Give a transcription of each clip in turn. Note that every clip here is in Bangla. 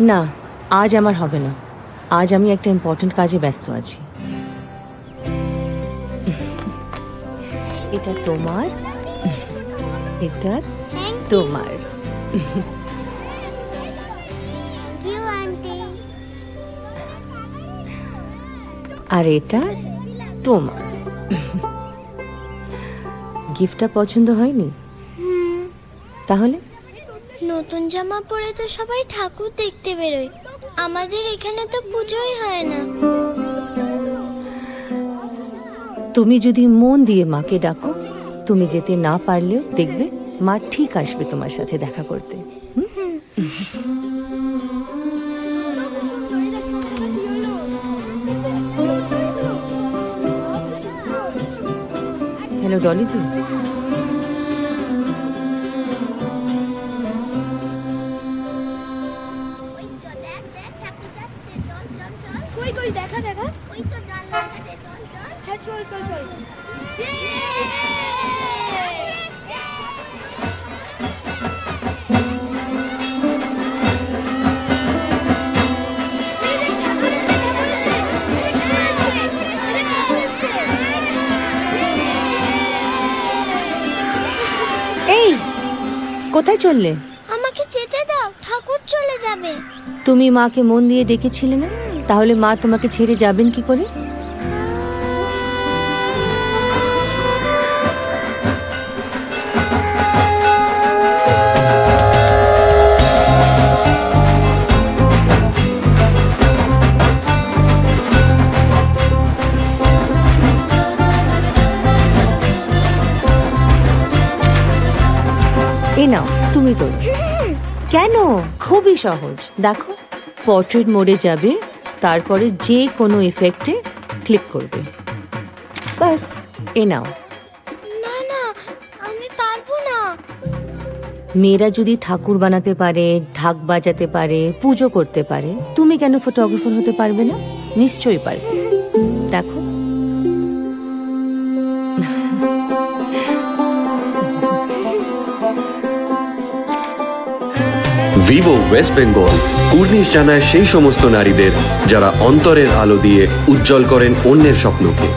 না আজ আমার হবে না। আজ আমি একটা ইম্পর্ট্যান্ট কাজে ব্যস্ত আছি। এটা তোমার এটা তোমার। আর এটা তোমার। গিফটটা পছন্দ হয়নি? তাহলে? নতুন জামা পরে তো সবাই ঠাকুর দেখতে বেরোয়। আমাদের এখানে তো পুজোই হয় না। তুমি যদি মন দিয়ে মাকে ডাকো, তুমি যেতে না পারলেও দেখবে মা ঠিক আসবে তোমার সাথে দেখা করতে। হ্যালো ডলি দি কই কই দেখা দেখা। ওই তো জানলার কাছে চল চল। হ্যাঁ চল চল চল। এই কোথায় চললে? আমাকে যেতে দাও ঠাকুর চলে যাবে। তুমি মাকে মন দিয়ে ডেকেছিলে না? তাহলে মা তোমাকে ছেড়ে যাবেন কি করে? এ নাও, তুমি তো। কেন? খুবই সহজ। দেখো পোর্ট্রেট মোডে যাবে তারপরে যে কোনো ইফেক্টে ক্লিক করবে। বাস এ নাও। না না আমি পারব না। মেয়েরা যদি ঠাকুর বানাতে পারে ঢাক বাজাতে পারে পুজো করতে পারে তুমি কেন ফটোগ্রাফার হতে পারবে না? নিশ্চয়ই পারবে। দেখো। ভিভো ওয়েস্ট বেঙ্গল কুর্নিশ জানায় সেই সমস্ত নারীদের যারা অন্তরের আলো দিয়ে উজ্জ্বল করেন অন্যের স্বপ্নকে।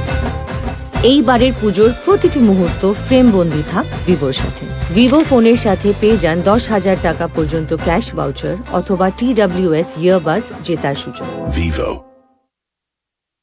এইবারের পুজোর প্রতিটি মুহূর্ত ফ্রেম বন্দি থাক ভিভোর সাথে। ভিভো ফোনের সাথে পেয়ে যান দশ হাজার টাকা পর্যন্ত ক্যাশ ভাউচার অথবা টি ডাব্লিউ এস ইয়ারবাডস জেতার সুযোগ। Vivo